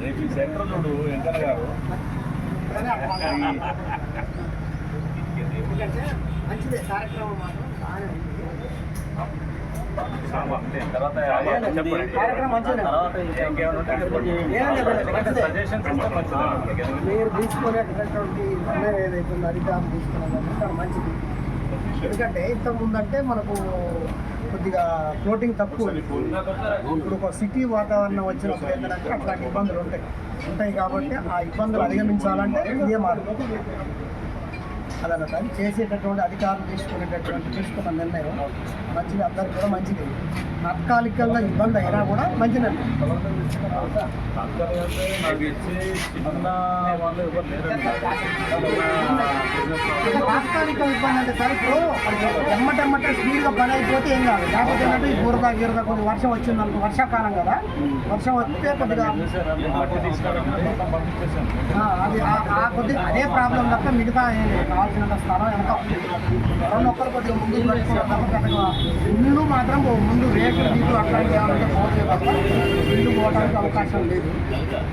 రేపు ఈ సెంటర్ చూడు వెంకన్న గారు? మంచిదే కార్యక్రమం మాత్రం. మీరు తీసుకునేటటువంటి నిర్ణయం ఏదైతే అధికారం తీసుకున్నదంటే చాలా మంచిది. ఎందుకంటే ఇంత ముందంటే మనకు కొద్దిగా ఫ్లోటింగ్ తక్కువ ఇప్పుడు ఒక సిటీ వాతావరణం వచ్చినప్పుడు ఏంటంటే అట్లాంటి ఇబ్బందులు ఉంటాయి. ఉంటాయి కాబట్టి ఆ ఇబ్బందులు అధిగమించాలంటే ఇదే మార్గం. అదనమాట. కానీ చేసేటటువంటి అధికారులు తీసుకునేటటువంటి తీసుకున్న నిర్ణయం మంచిది అందరికి కూడా మంచిది. తాత్కాలికంగా ఇబ్బంది అయినా కూడా మంచి నిర్ణయం. తాత్కాలిక ఇబ్బంది అంటే సార్ ఇప్పుడు ఎమ్మటెమ్మట స్పీడ్గా పని అయిపోతే ఏం కాదు. లేకపోతే ఏంటంటే ఈ బురద గిరద కొన్ని వర్షం వచ్చింది అనుకో వర్షాకాలం కదా వర్షం వస్తే కొద్దిగా అది ఆ- కొద్దిగా అదే ప్రాబ్లం తప్ప మిగతా ఏం కావాల్సినంత స్థలం ఎంత? ఎవరన్నా ఒక్కరు కొద్దిగా ముందు పెట్టుకోవడం తప్ప పెద్దగా ఇల్లు మాత్రం ముందు రేట్లు గీట్లు అట్లాంటి ఏమైనా పోతే తప్ప ఇల్లు పోవడానికి అవకాశం లేదు.